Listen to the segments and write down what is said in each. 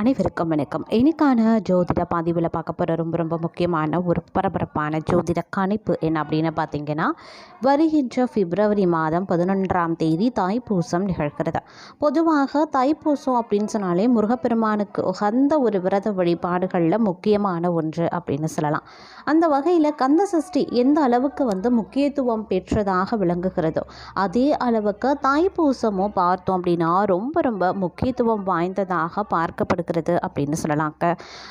அனைவருக்கும் வணக்கம். இன்னைக்கான ஜோதிட பதிவில் பார்க்க போகிற ரொம்ப ரொம்ப முக்கியமான ஒரு பரபரப்பான ஜோதிட கணிப்பு என்ன அப்படின்னு பார்த்தீங்கன்னா வருகின்ற பிப்ரவரி மாதம் பதினொன்றாம் தேதி தைப்பூசம் நிகழ்கிறது. பொதுவாக தைப்பூசம் அப்படின்னு சொன்னாலே முருகப்பெருமானுக்கு உகந்த ஒரு விரத வழிபாடுகளில் முக்கியமான ஒன்று அப்படின்னு சொல்லலாம். அந்த வகையில் கந்த சஷ்டி எந்த அளவுக்கு வந்து முக்கியத்துவம் பெற்றதாக விளங்குகிறதோ அதே அளவுக்கு தாய்ப்பூசமும் பார்த்தோம் அப்படின்னா ரொம்ப ரொம்ப முக்கியத்துவம் வாய்ந்ததாக பார்க்கப்படுகிறது. அப்படின்னு சொல்லலாங்க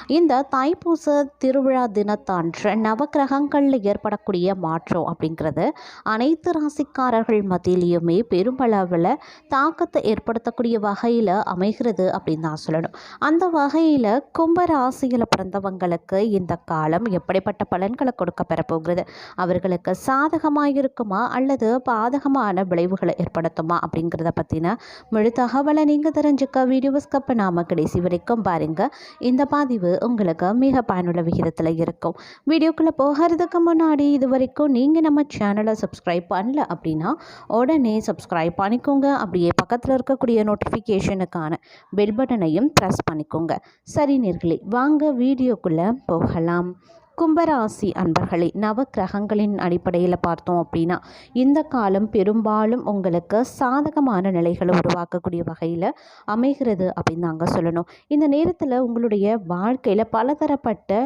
இந்த தைப்பூச திருவிழா தினத்தன்று நவக்கிரகங்களில் ஏற்படக்கூடிய மாற்றம் அப்படிங்கிறது அனைத்து ராசிக்காரர்கள் மத்தியிலையுமே பெருமளவில் தாக்கத்தை ஏற்படுத்தக்கூடிய வகையில் அமைகிறது அப்படின்னு தான் சொல்லணும். அந்த வகையில் கும்ப ராசியில் பிறந்தவங்களுக்கு இந்த காலம் எப்படிப்பட்ட பலன்களை கொடுக்க பெறப்போகிறது அவர்களுக்கு சாதகமாக இருக்குமா அல்லது பாதகமான விளைவுகளை ஏற்படுத்துமா? அப்படிங்கிறத பற்றின முழு தகவலை நீங்கள் தெரிஞ்சுக்க வீடியோஸ் கப்ப நாம கடைசி வரைக்கும் பாருங்கள் இந்த பதிவு உங்களுக்கு மிக பயனுள்ள விகிதத்தில் இருக்கும். வீடியோக்குள்ளே போகிறதுக்கு முன்னாடி இது வரைக்கும் நீங்கள் நம்ம சேனலை சப்ஸ்கிரைப் பண்ணல அப்படின்னா உடனே சப்ஸ்கிரைப் பண்ணிக்கோங்க. அப்படியே பக்கத்தில் இருக்கக்கூடிய நோட்டிஃபிகேஷனுக்கான பெல் பட்டனையும் ப்ரெஸ் பண்ணிக்கோங்க. சரி நேர்களே வாங்க வீடியோக்குள்ளே போகலாம். கும்பராசி அன்பர்களே நவக்கிரகங்களின் அடிப்படையில் பார்த்தோம் அப்படின்னா இந்த காலம் பெரும்பாலும் உங்களுக்கு சாதகமான நிலைகளை உருவாக்கக்கூடிய வகையில் அமைகிறது அப்படின்னு நாங்கள் சொல்லணும். இந்த நேரத்தில் உங்களுடைய வாழ்க்கையில் பலதரப்பட்ட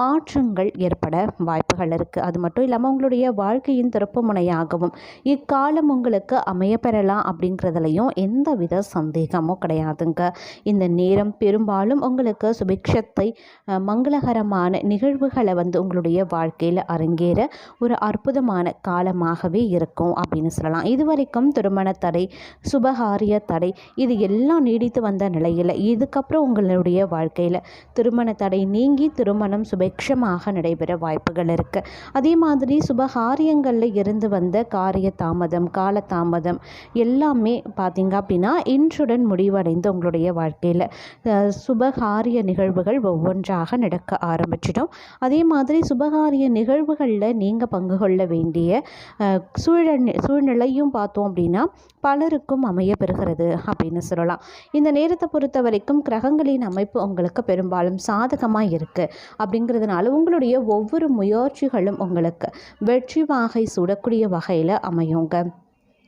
மாற்றங்கள் ஏற்பட வாய்ப்புகள் இருக்குது அது மட்டும் இல்லாமல் உங்களுடைய வாழ்க்கையின் திருப்பு முனையாகவும் இக்காலம் உங்களுக்கு அமையப்பெறலாம் அப்படிங்கிறதுலையும் எந்தவித சந்தேகமும் கிடையாதுங்க. இந்த நேரம் பெரும்பாலும் உங்களுக்கு சுபிக்ஷத்தை மங்களகரமான நிகழ்வுகளை வந்து உங்களுடைய வாழ்க்கையில் அரங்கேற ஒரு அற்புதமான காலமாகவே இருக்கும் அப்படின்னு சொல்லலாம். இதுவரைக்கும் திருமண தடை சுபகாரிய தடை இது எல்லாம் நீடித்து வந்த நிலையில் இதுக்கப்புறம் உங்களுடைய வாழ்க்கையில் திருமண தடை நீங்கி திருமணம் சுபிக்ஷமாக நடைபெற வாய்ப்புகள் இருக்குது அதே மாதிரி சுபகாரியங்களில் இருந்து வந்த காரிய தாமதம் கால தாமதம் எல்லாமே பார்த்தீங்க அப்படின்னா இன்றுடன் முடிவடைந்து உங்களுடைய வாழ்க்கையில் சுபகாரிய நிகழ்வுகள் ஒவ்வொன்றாக நடக்க ஆரம்பிச்சிடும். அதே மாதிரி சுபகாரிய நிகழ்வுகளில் நீங்கள் பங்கு கொள்ள வேண்டிய சூழல் சூழ்நிலையும் பார்த்தோம் அப்படின்னா பலருக்கும் அமைய பெறுகிறது அப்படின்னு சொல்லலாம். இந்த நேரத்தை பொறுத்த வரைக்கும் கிரகங்களின் அமைப்பு உங்களுக்கு பெரும்பாலும் சாதகமாக இருக்குது அப்படிங்கிறதுனால உங்களுடைய ஒவ்வொரு முயற்சிகளும் உங்களுக்கு வெற்றி வாகை சூடக்கூடிய வகையில் அமையுங்க.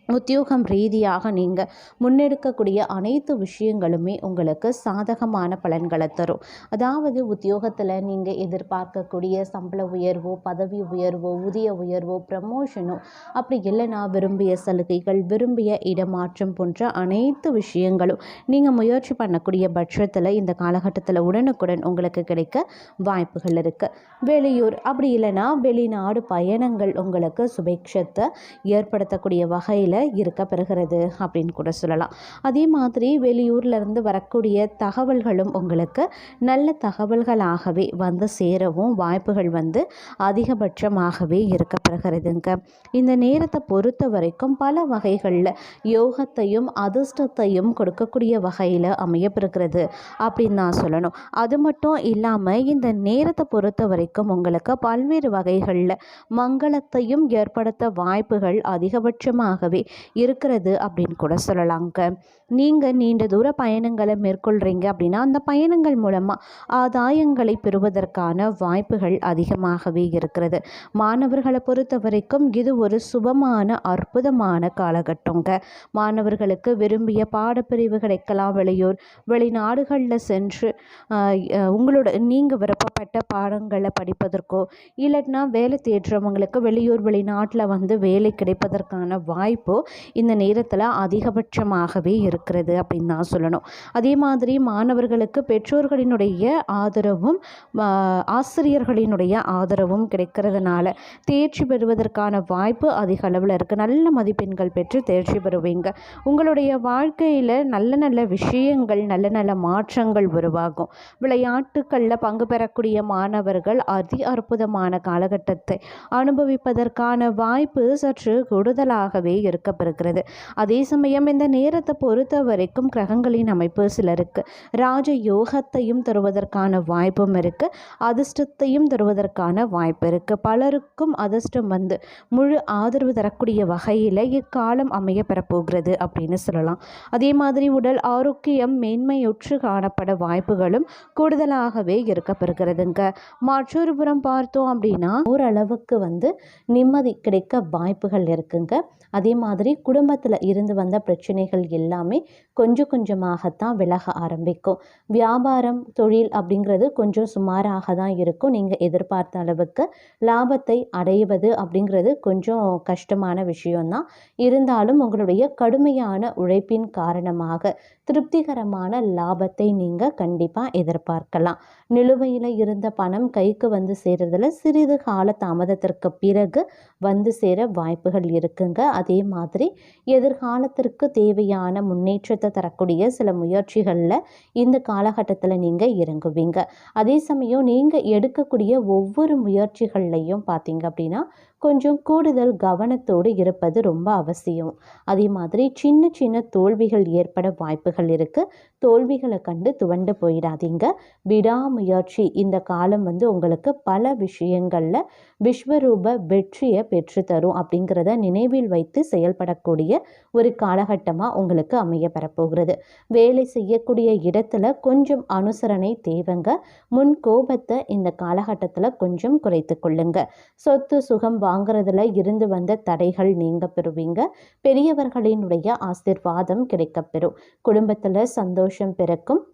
உத்தியோகம் ரீதியாக நீங்கள் முன்னெடுக்கக்கூடிய அனைத்து விஷயங்களுமே உங்களுக்கு சாதகமான பலன்களை தரும். அதாவது உத்தியோகத்தில் நீங்கள் எதிர்பார்க்கக்கூடிய சம்பள உயர்வோ பதவி உயர்வோ ஊதிய உயர்வோ ப்ரமோஷனோ அப்படி இல்லைனா விரும்பிய சலுகைகள் விரும்பிய இடமாற்றம் போன்ற அனைத்து விஷயங்களும் நீங்கள் முயற்சி பண்ணக்கூடிய பட்சத்தில் இந்த காலகட்டத்தில் உடனுக்குடன் உங்களுக்கு கிடைக்க வாய்ப்புகள் இருக்குது வெளியூர் அப்படி இல்லைனா வெளிநாடு பயணங்கள் உங்களுக்கு சுபேட்சத்தை ஏற்படுத்தக்கூடிய வகையில் இருக்க பெறுகிறது அப்படின்னு கூட சொல்லலாம். அதே மாதிரி வெளியூர்லேருந்து வரக்கூடிய தகவல்களும் உங்களுக்கு நல்ல தகவல்களாகவே வந்து சேரவும் வாய்ப்புகள் வந்து அதிகபட்சமாகவே இருக்க பெறுகிறதுங்க. இந்த நேரத்தை பொறுத்த வரைக்கும் பல வகைகளில் யோகத்தையும் அதிர்ஷ்டத்தையும் கொடுக்கக்கூடிய வகையில் அமையப்பெறுகிறது அப்படின்னு நான் சொல்லணும். அது மட்டும் இல்லாமல் இந்த நேரத்தை பொறுத்த வரைக்கும் உங்களுக்கு பல்வேறு வகைகளில் மங்களத்தையும் ஏற்படுத்த வாய்ப்புகள் அதிகபட்சமாகவே இருக்கிறது அப்படின்னு கூட சொல்லலாங்க. நீங்கள் நீண்ட தூர பயணங்களை மேற்கொள்கிறீங்க அப்படின்னா அந்த பயணங்கள் மூலமாக ஆதாயங்களை பெறுவதற்கான வாய்ப்புகள் அதிகமாகவே இருக்கிறது. மாணவர்களை பொறுத்த வரைக்கும் இது ஒரு சுபமான அற்புதமான காலகட்டங்க. மாணவர்களுக்கு விரும்பிய பாடப்பிரிவு கிடைக்கலாம். வெளியூர் வெளிநாடுகளில் சென்று உங்களோட நீங்கள் விருப்பப்பட்ட பாடங்களை படிப்பதற்கோ இல்லைன்னா வேலை தேடுறவங்களுக்கு வெளியூர் வெளிநாட்டில் வந்து வேலை கிடைப்பதற்கான வாய்ப்பு இந்த நேரத்தில் அதிகபட்சமாகவே இருக்கிறது அப்படின்னு தான் சொல்லணும். அதே மாதிரி மாணவர்களுக்கு பெற்றோர்களினுடைய ஆதரவும் ஆசிரியர்களினுடைய ஆதரவும் கிடைக்கிறதுனால தேர்ச்சி பெறுவதற்கான வாய்ப்பு அதிக அளவில் இருக்குது நல்ல மதிப்பெண்கள் பெற்று தேர்ச்சி பெறுவீங்க. உங்களுடைய வாழ்க்கையில் நல்ல நல்ல விஷயங்கள் நல்ல நல்ல மாற்றங்கள் உருவாகும். விளையாட்டுகளில் பங்கு பெறக்கூடிய மாணவர்கள் அதி அற்புதமான காலகட்டத்தை அனுபவிப்பதற்கான வாய்ப்பு சற்று கூடுதலாகவே இருக்கு. இருக்கப்பெறுகிறது அதே சமயம் இந்த நேரத்தை பொறுத்த வரைக்கும் கிரகங்களின் அமைப்பு சிலருக்கு ராஜ யோகத்தையும் தருவதற்கான வாய்ப்பும் இருக்குது அதிர்ஷ்டத்தையும் தருவதற்கான வாய்ப்பு இருக்குது பலருக்கும் அதிர்ஷ்டம் வந்து முழு ஆதரவு தரக்கூடிய வகையில் இக்காலம் அமைய பெறப்போகிறது அப்படின்னு சொல்லலாம். அதே மாதிரி உடல் ஆரோக்கியம் மேன்மையுற்று காணப்பட வாய்ப்புகளும் கூடுதலாகவே இருக்கப்பெறுகிறதுங்க. மற்றொரு புறம் பார்த்தோம் அப்படின்னா ஓரளவுக்கு வந்து நிம்மதி கிடைக்க வாய்ப்புகள் இருக்குங்க. அதே மாதிரி மாதிரி குடும்பத்தில் இருந்து வந்த பிரச்சனைகள் எல்லாமே கொஞ்சம் கொஞ்சமாகத்தான் விலக ஆரம்பிக்கும். வியாபாரம் தொழில் அப்படிங்கிறது கொஞ்சம் சுமாராக தான் இருக்கும். நீங்கள் எதிர்பார்த்த அளவுக்கு லாபத்தை அடைவது அப்படிங்கிறது கொஞ்சம் கஷ்டமான விஷயம்தான். இருந்தாலும் உங்களுடைய கடுமையான உழைப்பின் காரணமாக திருப்திகரமான லாபத்தை நீங்கள் கண்டிப்பாக எதிர்பார்க்கலாம். நிலுவையில் இருந்த பணம் கைக்கு வந்து சேர்றதில் சிறிது கால தாமதத்திற்கு பிறகு வந்து சேர வாய்ப்புகள் இருக்குங்க. அதே மாதிரி எதிர்காலத்திற்கு தேவையான முன்னேற்றத்தை தரக்கூடிய சில முயற்சிகளில் இந்த காலகட்டத்தில் நீங்கள் இறங்குவீங்க. அதே சமயம் நீங்கள் எடுக்கக்கூடிய ஒவ்வொரு முயற்சிகள்லையும் பார்த்தீங்க அப்படின்னா கொஞ்சம் கூடுதல் கவனத்தோடு இருப்பது ரொம்ப அவசியம். அதே மாதிரி சின்ன சின்ன தோல்விகள் ஏற்பட வாய்ப்புகள் இருக்குது தோல்விகளை கண்டு துவண்டு போயிடாதீங்க. விடாமுயற்சி. இந்த காலம் வந்து உங்களுக்கு பல விஷயங்களில் விஸ்வரூப வெற்றியை பெற்றுத்தரும் அப்படிங்கிறத நினைவில் வைத்து செயல்படக்கூடிய ஒரு காலகட்டமாக உங்களுக்கு அமைய பெறப்போகிறது. வேலை செய்யக்கூடிய இடத்துல கொஞ்சம் அனுசரணை தேவைங்க. முன் கோபத்தை இந்த காலகட்டத்தில் கொஞ்சம் குறைத்து கொள்ளுங்க. சொத்து சுகம் வாங்குறதுல இருந்து வந்த தடைகள் நீங்க பெறுவீங்க. பெரியவர்களினுடைய ஆசிர்வாதம் கிடைக்கப்பெறும். குடும்பத்தில் சந்தோஷம் பிறக்கும்.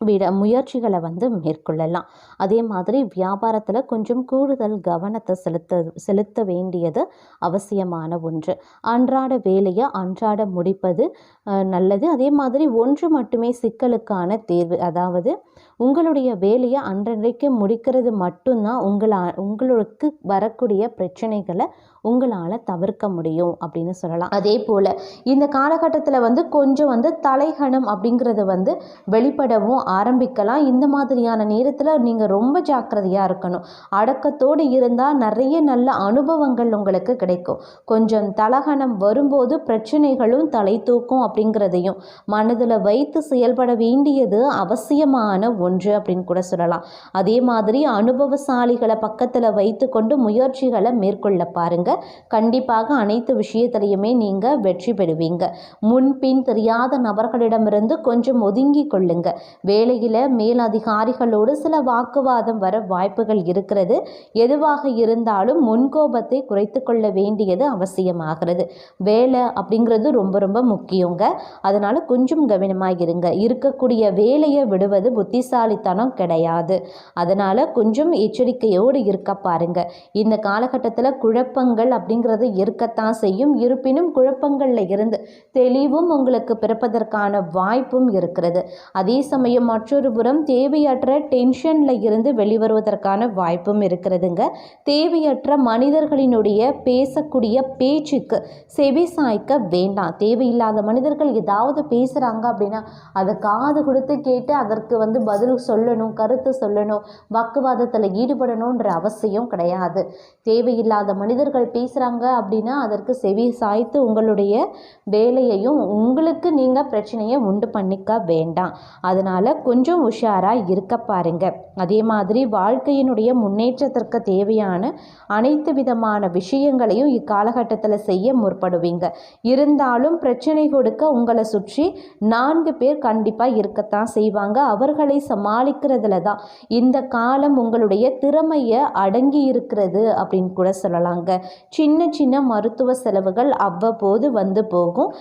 விட முயற்சிகளை வந்து மேற்கொள்ளலாம். அதே மாதிரி வியாபாரத்தில் கொஞ்சம் கூடுதல் கவனத்தை செலுத்த செலுத்த வேண்டியது அவசியமான ஒன்று. அன்றாட வேலையை அன்றாட முடிப்பது நல்லது. அதே மாதிரி ஒன்று மட்டுமே சிக்கலுக்கான தேர்வு. அதாவது உங்களுடைய வேலையை அன்றைக்கு முடிக்கிறது மட்டும்தான் உங்களா உங்களுக்கு வரக்கூடிய பிரச்சனைகளை உங்களால் தவிர்க்க முடியும் அப்படின்னு சொல்லலாம். அதே போல் இந்த காலகட்டத்தில் வந்து கொஞ்சம் வந்து தலைகணம் அப்படிங்கிறது வந்து வெளிப்படவும் ஆரம்பிக்கலாம். இந்த மாதிரியான நேரத்தில் நீங்கள் ரொம்ப ஜாக்கிரதையாக இருக்கணும். அடக்கத்தோடு இருந்தால் நிறைய நல்ல அனுபவங்கள் உங்களுக்கு கிடைக்கும். கொஞ்சம் தலகணம் வரும்போது பிரச்சனைகளும் தலை தூக்கும் அப்படிங்கிறதையும் மனதில் வைத்து செயல்பட வேண்டியது அவசியமான ஒன்று அப்படின்னு கூட சொல்லலாம். அதே மாதிரி அனுபவசாலிகளை பக்கத்தில் வைத்துக்கொண்டு முயற்சிகளை மேற்கொள்ள பாருங்கள் கண்டிப்பாக அனைத்து விஷயத்திலையுமே நீங்கள் வெற்றி பெறுவீங்க. முன்பின் தெரியாத நபர்களிடமிருந்து கொஞ்சம் ஒதுங்கி கொள்ளுங்க. வேலையில் மேலதிகாரிகளோடு சில வாக்குவாதம் வர வாய்ப்புகள் இருக்கிறது. எதுவாக இருந்தாலும் முன்கோபத்தை குறைத்து கொள்ள வேண்டியது அவசியமாகிறது. வேலை அப்படிங்கிறது ரொம்ப ரொம்ப முக்கியங்க. அதனால் கொஞ்சம் கவனமாக இருங்க. இருக்கக்கூடிய வேலையை விடுவது புத்திசாலித்தனம் கிடையாது. அதனால் கொஞ்சம் எச்சரிக்கையோடு இருக்க பாருங்க. இந்த காலகட்டத்தில் குழப்பங்கள் குழப்பங்கள் அப்படிங்கிறது இருக்கத்தான் செய்யும். இருப்பினும் குழப்பங்களில் இருந்து தெளிவும் உங்களுக்கு பிறப்பதற்கான வாய்ப்பும் இருக்கிறது. அதே சமயம் மற்றொரு புறம் தேவையற்ற டென்ஷனில் இருந்து வெளிவருவதற்கான வாய்ப்பும் இருக்கிறதுங்க. தேவையற்ற மனிதர்களினுடைய பேசக்கூடிய பேச்சுக்கு செவி சாய்க்க வேண்டாம். தேவையில்லாத மனிதர்கள் ஏதாவது பேசுகிறாங்க அப்படின்னா அதை காது கொடுத்து கேட்டு அதற்கு வந்து பதில் சொல்லணும் கருத்து சொல்லணும் வாக்குவாதத்தில் ஈடுபடணுன்ற அவசியம் கிடையாது. தேவையில்லாத மனிதர்கள் பேசுகிறாங்க அப்படின்னா அதற்கு செவி சாய்த்து உங்களுடைய வேலையையும் உங்களுக்கு நீங்கள் பிரச்சனையை உண்டு பண்ணிக்க வேண்டாம். அதனால் கொஞ்சம் உஷாராக இருக்க பாருங்க. அதே மாதிரி வாழ்க்கையினுடைய முன்னேற்றத்திற்கு தேவையான அனைத்து விதமான விஷயங்களையும் இக்காலகட்டத்தில் செய்ய முற்படுவீங்க. இருந்தாலும் பிரச்சனை கொடுக்க உங்களை சுற்றி நான்கு பேர் கண்டிப்பாக இருக்கத்தான் செய்வாங்க. அவர்களை சமாளிக்கிறதுல தான் இந்த காலம் உங்களுடைய திறமையை அடங்கி இருக்கிறது அப்படின்னு கூட சொல்லலாங்க. சின்ன சின்ன மருத்துவ செலவுகள் அவ்வப்போது வந்து போகும்.